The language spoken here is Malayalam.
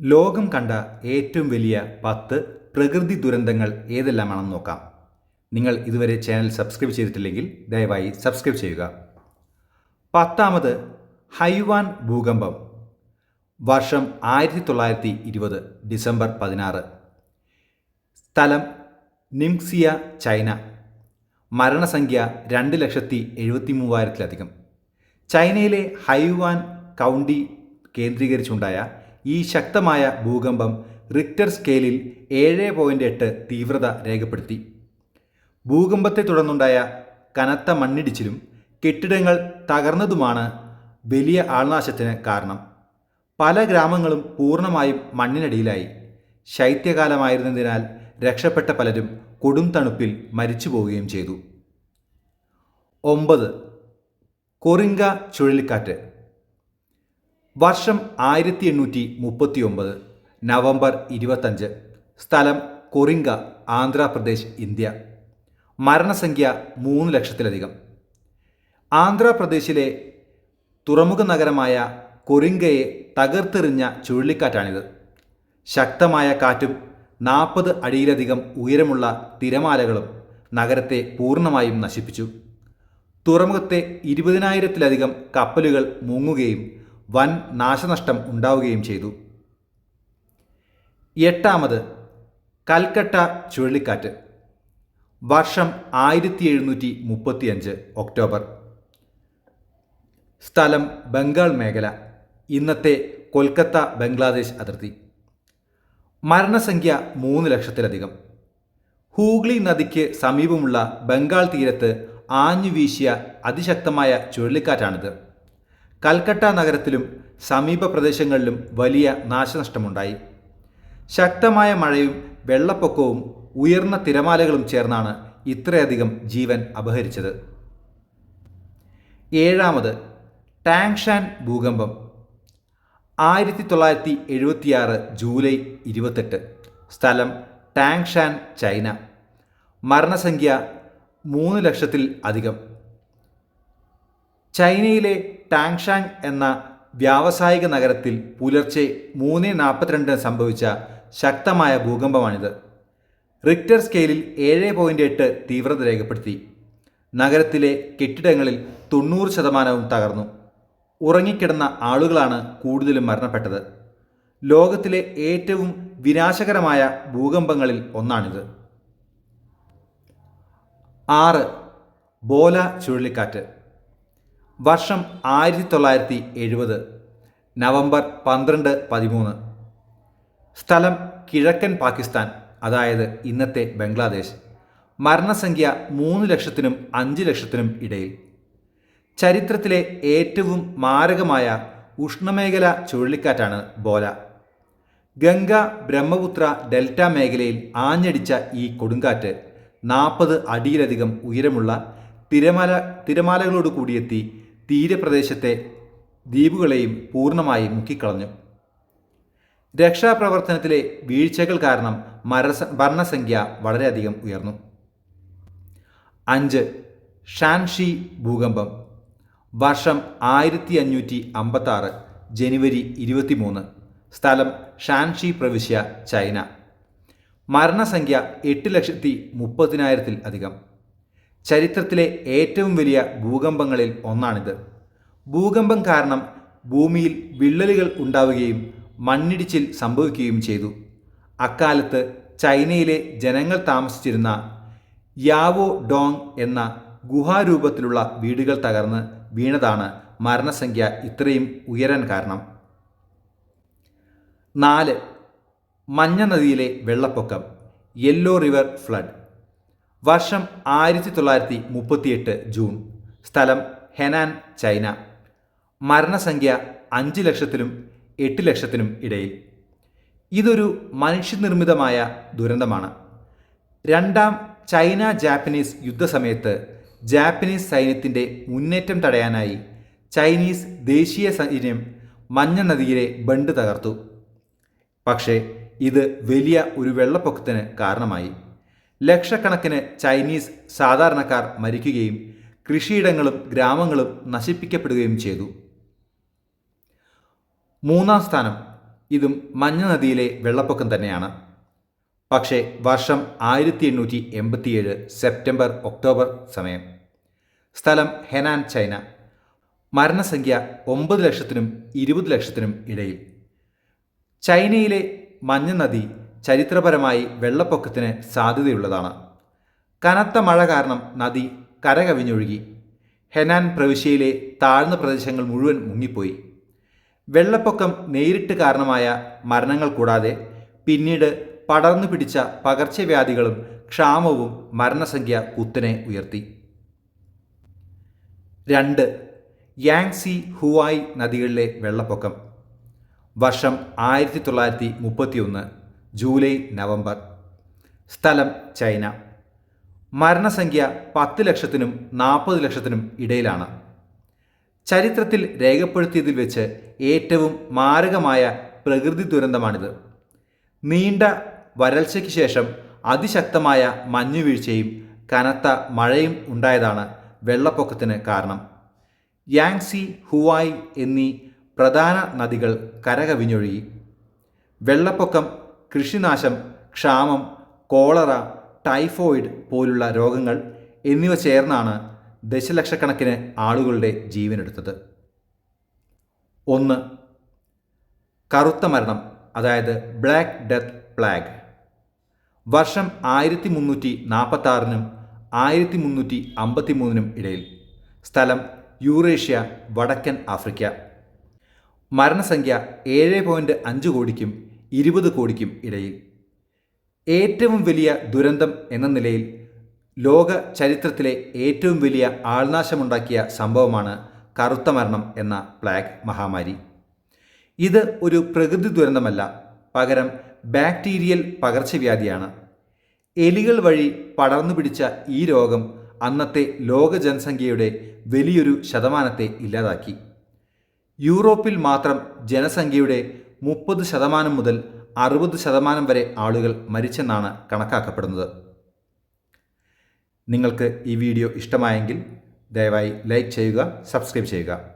ലോകം കണ്ട ഏറ്റവും വലിയ പത്ത് പ്രകൃതി ദുരന്തങ്ങൾ ഏതെല്ലാമാണെന്ന് നോക്കാം. നിങ്ങൾ ഇതുവരെ ചാനൽ സബ്സ്ക്രൈബ് ചെയ്തിട്ടില്ലെങ്കിൽ ദയവായി സബ്സ്ക്രൈബ് ചെയ്യുക. പത്താമത് ഹൈവാൻ ഭൂകമ്പം. വർഷം ആയിരത്തി തൊള്ളായിരത്തി ഇരുപത് ഡിസംബർ പതിനാറ്. സ്ഥലം നിംസിയ ചൈന. മരണസംഖ്യ രണ്ട് ലക്ഷത്തി എഴുപത്തി മൂവായിരത്തിലധികം ചൈനയിലെ ഹൈവാൻ കൗണ്ടി കേന്ദ്രീകരിച്ചുണ്ടായ ഈ ശക്തമായ ഭൂകമ്പം റിക്ടർ സ്കെയിലിൽ ഏഴ് പോയിന്റ് എട്ട് തീവ്രത രേഖപ്പെടുത്തി. ഭൂകമ്പത്തെ തുടർന്നുണ്ടായ കനത്ത മണ്ണിടിച്ചിലും കെട്ടിടങ്ങൾ തകർന്നതുമാണ് വലിയ ആൾനാശത്തിന് കാരണം. പല ഗ്രാമങ്ങളും പൂർണമായും മണ്ണിനടിയിലായി. ശൈത്യകാലമായിരുന്നതിനാൽ രക്ഷപ്പെട്ട പലരും കൊടും തണുപ്പിൽ മരിച്ചു പോവുകയും ചെയ്തു. ഒമ്പത്. കൊറിങ്ക ചുഴലിക്കാറ്റ്. വർഷം ആയിരത്തി എണ്ണൂറ്റി മുപ്പത്തി ഒമ്പത് നവംബർ ഇരുപത്തഞ്ച്. സ്ഥലം കൊറിങ്ക ആന്ധ്രാപ്രദേശ് ഇന്ത്യ. മരണസംഖ്യ മൂന്ന് ലക്ഷത്തിലധികം. ആന്ധ്രാപ്രദേശിലെ തുറമുഖ നഗരമായ കൊറിങ്കയെ തകർത്തെറിഞ്ഞ ചുഴലിക്കാറ്റാണിത്. ശക്തമായ കാറ്റും നാൽപ്പത് അടിയിലധികം ഉയരമുള്ള തിരമാലകളും നഗരത്തെ പൂർണമായും നശിപ്പിച്ചു. തുറമുഖത്തെ ഇരുപതിനായിരത്തിലധികം കപ്പലുകൾ മുങ്ങുകയും വൻ നാശനഷ്ടം ഉണ്ടാവുകയും ചെയ്തു. എട്ടാമത് കൽക്കട്ട ചുഴലിക്കാറ്റ്. വർഷം ആയിരത്തി എഴുന്നൂറ്റി മുപ്പത്തിയഞ്ച് ഒക്ടോബർ. സ്ഥലം ബംഗാൾ മേഖല ഇന്നത്തെ കൊൽക്കത്ത ബംഗ്ലാദേശ് അതിർത്തി. മരണസംഖ്യ മൂന്ന് ലക്ഷത്തിലധികം. ഹൂഗ്ലി നദിക്ക് സമീപമുള്ള ബംഗാൾ തീരത്ത് ആഞ്ഞു വീശിയ അതിശക്തമായ ചുഴലിക്കാറ്റാണിത്. കൽക്കട്ട നഗരത്തിലും സമീപ പ്രദേശങ്ങളിലും വലിയ നാശനഷ്ടമുണ്ടായി. ശക്തമായ മഴയും വെള്ളപ്പൊക്കവും ഉയർന്ന തിരമാലകളും ചേർന്നാണ് ഇത്രയധികം ജീവൻ അപഹരിച്ചത്. ഏഴാമത് ടാങ്ഷാൻ ഭൂകമ്പം. ആയിരത്തി തൊള്ളായിരത്തി എഴുപത്തിയാറ് ജൂലൈ ഇരുപത്തെട്ട്. സ്ഥലം ടാങ്ഷാൻ ചൈന. മരണസംഖ്യ മൂന്ന് ലക്ഷത്തിൽ അധികം ചൈനയിലെ ടാങ്ഷാങ് എന്ന വ്യാവസായിക നഗരത്തിൽ പുലർച്ചെ മൂന്ന് നാൽപ്പത്തിരണ്ടിന് സംഭവിച്ച ശക്തമായ ഭൂകമ്പമാണിത്. റിക്ടർ സ്കെയിലിൽ ഏഴ് പോയിന്റ് എട്ട് തീവ്രത രേഖപ്പെടുത്തി. നഗരത്തിലെ കെട്ടിടങ്ങളിൽ തൊണ്ണൂറ് ശതമാനവും തകർന്നു. ഉറങ്ങിക്കിടന്ന ആളുകളാണ് കൂടുതലും മരണപ്പെട്ടത്. ലോകത്തിലെ ഏറ്റവും വിനാശകരമായ ഭൂകമ്പങ്ങളിൽ ഒന്നാണിത്. ആറ്. ബോല ചുഴലിക്കാറ്റ്. വർഷം ആയിരത്തി തൊള്ളായിരത്തി എഴുപത് നവംബർ പന്ത്രണ്ട് പതിമൂന്ന്. സ്ഥലം കിഴക്കൻ പാകിസ്ഥാൻ അതായത് ഇന്നത്തെ ബംഗ്ലാദേശ്. മരണസംഖ്യ മൂന്ന് ലക്ഷത്തിനും അഞ്ച് ലക്ഷത്തിനും ഇടയിൽ. ചരിത്രത്തിലെ ഏറ്റവും മാരകമായ ഉഷ്ണമേഖല ചുഴലിക്കാറ്റാണ് ബോല. ഗംഗ ബ്രഹ്മപുത്ര ഡെൽറ്റ മേഖലയിൽ ആഞ്ഞടിച്ച ഈ കൊടുങ്കാറ്റ് നാൽപ്പത് അടിയിലധികം ഉയരമുള്ള തിരമാല തിരമാലകളോട് കൂടിയെത്തി തീരപ്രദേശത്തെ ദ്വീപുകളെയും പൂർണമായി മുക്കിക്കളഞ്ഞു. രക്ഷാപ്രവർത്തനത്തിലെ വീഴ്ചകൾ കാരണം മരസ മരണസംഖ്യ വളരെയധികം ഉയർന്നു. അഞ്ച്. ഷാൻഷി ഭൂകമ്പം. വർഷം ആയിരത്തി അഞ്ഞൂറ്റി അമ്പത്തി ആറ് ജനുവരി ഇരുപത്തിമൂന്ന്. സ്ഥലം ഷാൻഷി പ്രവിശ്യ ചൈന. മരണസംഖ്യ എട്ട് ലക്ഷത്തി മുപ്പതിനായിരത്തിൽ അധികം. ചരിത്രത്തിലെ ഏറ്റവും വലിയ ഭൂകമ്പങ്ങളിൽ ഒന്നാണിത്. ഭൂകമ്പം കാരണം ഭൂമിയിൽ വിള്ളലുകൾ ഉണ്ടാവുകയും മണ്ണിടിച്ചിൽ സംഭവിക്കുകയും ചെയ്തു. അക്കാലത്ത് ചൈനയിലെ ജനങ്ങൾ താമസിച്ചിരുന്ന യാവോ ഡോങ് എന്ന ഗുഹാരൂപത്തിലുള്ള വീടുകൾ തകർന്ന് വീണതാണ് മരണസംഖ്യ ഇത്രയും ഉയരാൻ കാരണം. നാല് മഞ്ഞ നദിയിലെ വെള്ളപ്പൊക്കം യെല്ലോ റിവർ ഫ്ലഡ് വർഷം ആയിരത്തി തൊള്ളായിരത്തി മുപ്പത്തിയെട്ട് ജൂൺ. സ്ഥലം ഹെനാൻ ചൈന. മരണസംഖ്യ അഞ്ച് ലക്ഷത്തിനും എട്ട് ലക്ഷത്തിനും ഇടയിൽ. ഇതൊരു മനുഷ്യനിർമ്മിതമായ ദുരന്തമാണ്. രണ്ടാം ചൈന ജാപ്പനീസ് യുദ്ധസമയത്ത് ജാപ്പനീസ് സൈന്യത്തിന്റെ മുന്നേറ്റം തടയാനായി ചൈനീസ് ദേശീയ സൈന്യം മഞ്ഞ നദിയിലെ ബണ്ട് തകർത്തു. പക്ഷേ ഇത് വലിയ ഒരു വെള്ളപ്പൊക്കത്തിന് കാരണമായി. ലക്ഷക്കണക്കിന് ചൈനീസ് സാധാരണക്കാർ മരിക്കുകയും കൃഷിയിടങ്ങളും ഗ്രാമങ്ങളും നശിപ്പിക്കപ്പെടുകയും ചെയ്തു. മൂന്നാം സ്ഥാനം ഇതും മഞ്ഞ നദിയിലെ വെള്ളപ്പൊക്കം തന്നെയാണ്. പക്ഷേ വർഷം ആയിരത്തി എണ്ണൂറ്റി എൺപത്തിയേഴ് സെപ്റ്റംബർ ഒക്ടോബർ സമയം. സ്ഥലം ഹെനാൻ ചൈന. മരണസംഖ്യ ഒമ്പത് ലക്ഷത്തിനും ഇരുപത് ലക്ഷത്തിനും ഇടയിൽ. ചൈനയിലെ മഞ്ഞ നദി ചരിത്രപരമായി വെള്ളപ്പൊക്കത്തിന് സാധ്യതയുള്ളതാണ്. കനത്ത മഴ കാരണം നദി കരകവിഞ്ഞൊഴുകി. ഹെനാൻ പ്രവിശ്യയിലെ താഴ്ന്ന പ്രദേശങ്ങൾ മുഴുവൻ മുങ്ങിപ്പോയി. വെള്ളപ്പൊക്കം നേരിട്ട് കാരണമായ മരണങ്ങൾ കൂടാതെ പിന്നീട് പടർന്നു പിടിച്ച പകർച്ചവ്യാധികളും ക്ഷാമവും മരണസംഖ്യ കുത്തനെ ഉയർത്തി. രണ്ട്. യാങ്സി ഹുവായ് നദികളിലെ വെള്ളപ്പൊക്കം. വർഷം ആയിരത്തി തൊള്ളായിരത്തി മുപ്പത്തിയൊന്ന് ജൂലൈ നവംബർ. സ്ഥലം ചൈന. മരണസംഖ്യ പത്ത് ലക്ഷത്തിനും നാൽപ്പത് ലക്ഷത്തിനും ഇടയിലാണ്. ചരിത്രത്തിൽ രേഖപ്പെടുത്തിയതിൽ വെച്ച് ഏറ്റവും മാരകമായ പ്രകൃതി ദുരന്തമാണിത്. നീണ്ട വരൾച്ചയ്ക്ക് ശേഷം അതിശക്തമായ മഞ്ഞുവീഴ്ചയും കനത്ത മഴയും ഉണ്ടായതാണ് വെള്ളപ്പൊക്കത്തിന് കാരണം. യാങ്സി ഹുവായ് എന്നീ പ്രധാന നദികൾ കരകവിഞ്ഞൊഴുകി. വെള്ളപ്പൊക്കം കൃഷിനാശം ക്ഷാമം കോളറ ടൈഫോയിഡ് പോലുള്ള രോഗങ്ങൾ എന്നിവ ചേർന്നാണ് ദശലക്ഷക്കണക്കിന് ആളുകളുടെ ജീവനെടുത്തത്. ഒന്ന് കറുത്ത മരണം അതായത് ബ്ലാക്ക് ഡെത്ത് പ്ലാഗ്. വർഷം ആയിരത്തി മുന്നൂറ്റി നാൽപ്പത്തി ആറിനും ആയിരത്തി മുന്നൂറ്റി അമ്പത്തി മൂന്നിനും ഇടയിൽ. സ്ഥലം യൂറേഷ്യ വടക്കൻ ആഫ്രിക്ക. മരണസംഖ്യ ഏഴ് പോയിന്റ് അഞ്ച് കോടിക്കും ഇരുപത് കോടിക്കും ഇടയിൽ. ഏറ്റവും വലിയ ദുരന്തം എന്ന നിലയിൽ ലോക ചരിത്രത്തിലെ ഏറ്റവും വലിയ ആൾനാശമുണ്ടാക്കിയ സംഭവമാണ് കറുത്ത മരണം എന്ന പ്ലാഗ് മഹാമാരി. ഇത് ഒരു പ്രകൃതി ദുരന്തമല്ല പകരം ബാക്ടീരിയൽ പകർച്ചവ്യാധിയാണ്. എലികൾ വഴി പടർന്നു പിടിച്ച ഈ രോഗം അന്നത്തെ ലോക ജനസംഖ്യയുടെ വലിയൊരു ശതമാനത്തെ ഇല്ലാതാക്കി. യൂറോപ്പിൽ മാത്രം ജനസംഖ്യയുടെ മുപ്പത് ശതമാനം മുതൽ അറുപത് ശതമാനം വരെ ആളുകൾ മരിച്ചെന്നാണ് കണക്കാക്കപ്പെടുന്നത്. നിങ്ങൾക്ക് ഈ വീഡിയോ ഇഷ്ടമായെങ്കിൽ ദയവായി ലൈക്ക് ചെയ്യുക സബ്സ്ക്രൈബ് ചെയ്യുക.